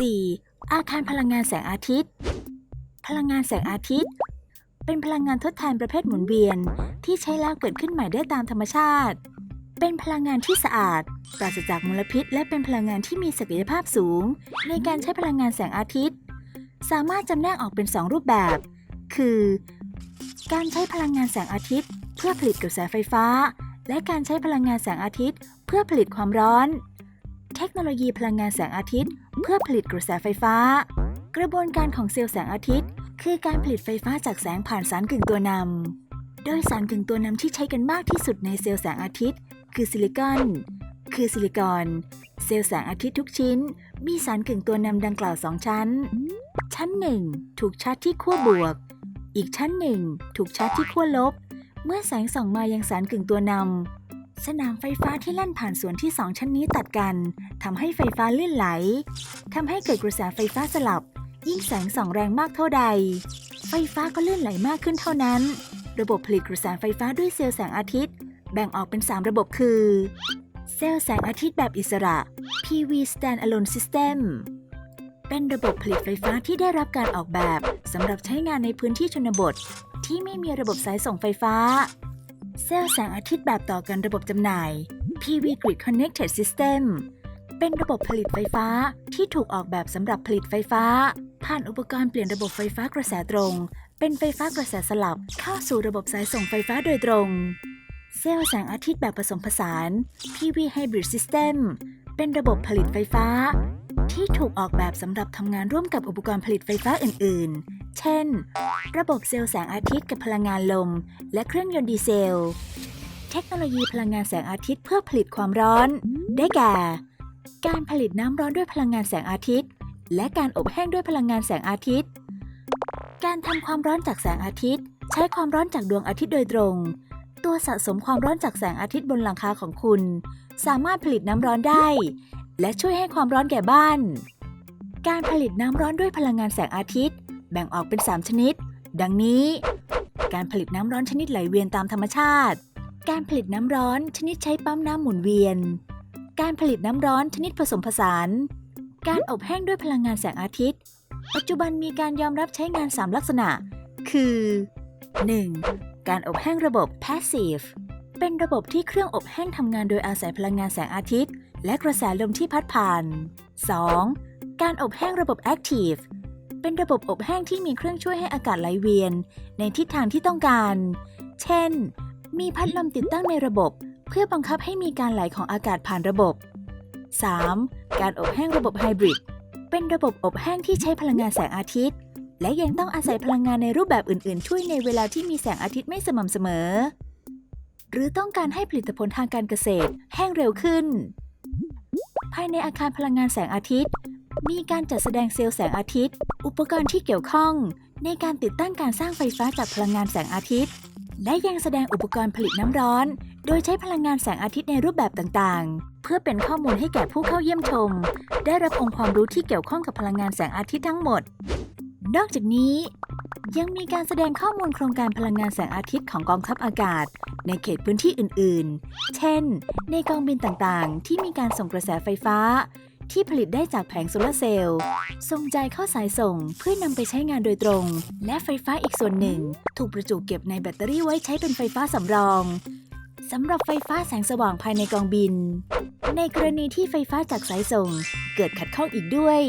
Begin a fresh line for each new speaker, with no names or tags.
4. อาคารพลังงานแสงอาทิตย์ พลังงานแสงอาทิตย์ เป็นพลังงานทดแทนประเภทหมุนเวียน ที่ใช้แล้วเกิดขึ้นใหม่ได้ตามธรรมชาติ เป็นพลังงานที่สะอาด ปราศจากมลพิษ และเป็นพลังงานที่มีศักยภาพสูง ในการใช้พลังงานแสงอาทิตย์ สามารถจำแนกออกเป็น 2 รูปแบบ คือ การใช้พลังงานแสงอาทิตย์ เพื่อผลิตกระแสไฟฟ้า และการใช้พลังงานแสงอาทิตย์ เพื่อผลิตความร้อน เทคโนโลยีพลังงานแสงอาทิตย์ เพื่อผลิตกระแสไฟฟ้า กระบวนการของเซลล์แสงอาทิตย์ คือการผลิตไฟฟ้าจากแสงผ่านสารกึ่งตัวนำ โดยสารกึ่งตัวนำที่ใช้กันมากที่สุดในเซลล์แสงอาทิตย์ คือซิลิคอน คือซิลิคอน เซลล์แสงอาทิตย์ทุกชิ้น มีสารกึ่งตัวนำดังกล่าวสองชั้น ชั้นหนึ่งถูกชาร์จที่ขั้วบวก อีกชั้นหนึ่งถูกชาร์จที่ขั้วลบ เมื่อแสงส่องมายังสารกึ่งตัวนำ สนามไฟฟ้าที่แล่นผ่านส่วนที่สองชั้นนี้ตัดกันทำให้ไฟฟ้าลื่นไหลทำให้เกิดกระแสไฟฟ้าสลับ ยิ่งแสงส่องแรงมากเท่าใด ไฟฟ้าก็ลื่นไหลมากขึ้นเท่านั้น ระบบผลิตกระแสไฟฟ้าด้วยเซลล์แสงอาทิตย์ แบ่งออกเป็น 3 ระบบคือ เซลล์แสงอาทิตย์แบบอิสระ PV Standalone System เป็นระบบผลิตไฟฟ้าที่ได้รับการออกแบบสำหรับใช้งานในพื้นที่ชนบท ที่ไม่มีระบบสายส่งไฟฟ้า ซลล์แสงอาทิตย์แบบต่อกันระบบจำหน่าย PV Grid Connected System เป็นระบบผลิตไฟฟ้าที่ถูกออกแบบสำหรับผลิตไฟฟ้า ผ่านอุปกรณ์เปลี่ยนระบบไฟฟ้ากระแสตรง เป็นไฟฟ้ากระแสสลับเข้าสู่ระบบสายส่งไฟฟ้าโดยตรง เซลล์แสงอาทิตย์แบบผสมผสาน PV Hybrid System เป็นระบบผลิตไฟฟ้า ที่ถูกออกแบบสำหรับทำงานร่วมกับอุปกรณ์ผลิตไฟฟ้าอื่น เช่น ระบบเซลล์แสงอาทิตย์กับพลังงานลม และเครื่องยนต์ดีเซล เทคโนโลยีพลังงานแสงอาทิตย์เพื่อผลิตความร้อน ได้แก่ การผลิตน้ำร้อนด้วยพลังงานแสงอาทิตย์ และการอบแห้งด้วยพลังงานแสงอาทิตย์ การทำความร้อนจากแสงอาทิตย์ ใช้ความร้อนจากดวงอาทิตย์โดยตรง ตัวสะสมความร้อนจากแสงอาทิตย์บนหลังคาของคุณ สามารถผลิตน้ำร้อนได้ และช่วยให้ความร้อนแก่บ้าน การผลิตน้ำร้อนด้วยพลังงานแสงอาทิตย์ แบ่งออกเป็น 3 ชนิด ดังนี้ การผลิตน้ำร้อนชนิดไหลเวียนตามธรรมชาติ การผลิตน้ำร้อนชนิดใช้ปั๊มน้ำหมุนเวียน การผลิตน้ำร้อนชนิดผสมผสาน การอบแห้งด้วยพลังงานแสงอาทิตย์ ปัจจุบันมีการยอมรับใช้งาน 3 ลักษณะ คือ 1. การอบแห้งระบบ passive เป็นระบบที่เครื่องอบแห้งทำงานโดยอาศัยพลังงานแสงอาทิตย์ และกระแสลมที่พัดผ่าน 2. การอบแห้งระบบ active เป็นระบบอบแห้งที่มีเครื่องช่วยให้อากาศไหลเวียน ในทิศทางที่ต้องการ เช่น มีพัดลมติดตั้งในระบบ เพื่อบังคับให้มีการไหลของอากาศผ่านระบบ 3. การอบแห้งระบบไฮบริด เป็นระบบอบแห้งที่ใช้พลังงานแสงอาทิตย์ และยังต้องอาศัยพลังงานในรูปแบบอื่น ๆ ช่วยในเวลาที่มีแสงอาทิตย์ไม่สม่ำเสมอ หรือต้องการให้ผลิตผลทางการเกษตร แห้งเร็วขึ้น ภายในอาคารพลังงานแสงอาทิตย์ มีการจัดแสดงเซลล์แสงอาทิตย์ อุปกรณ์ที่เกี่ยวข้อง ในการติดตั้งการสร้างไฟฟ้าจากพลังงานแสงอาทิตย์ และยังแสดงอุปกรณ์ผลิตน้ำร้อน โดยใช้พลังงานแสงอาทิตย์ในรูปแบบต่างๆ เพื่อเป็นข้อมูลให้แก่ผู้เข้าเยี่ยมชม ได้รับองค์ความรู้ที่เกี่ยวข้องกับพลังงานแสงอาทิตย์ทั้งหมด นอกจากนี้ ยังมีการแสดงข้อมูลโครงการพลังงานแสงอาทิตย์ของกองทัพอากาศ ในเขตพื้นที่อื่นๆ เช่น ในกองบินต่างๆ ที่มีการส่งกระแสไฟฟ้า ที่ผลิตได้จากแผงโซลาร์เซลล์ส่งใจายเข้าสายส่งเพื่อนำไปใช้งานโดยตรง และไฟฟ้าอีกส่วนหนึ่ง ถูกประจุเก็บในแบตเตอรี่ไว้ใช้เป็นไฟฟ้าสำรองสำหรับไฟฟ้าแสงสว่างภายในกองบิน ในกรณีที่ไฟฟ้าจากสายส่งเกิดขัดข้องอีกด้วย